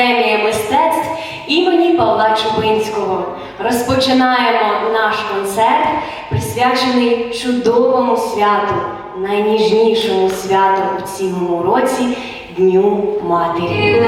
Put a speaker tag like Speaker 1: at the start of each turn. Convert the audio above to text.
Speaker 1: Академії мистецтв імені Павла Чупинського Розпочинаємо наш концерт, присвячений чудовому святу, найніжнішому святу у цілому році Дню Матері.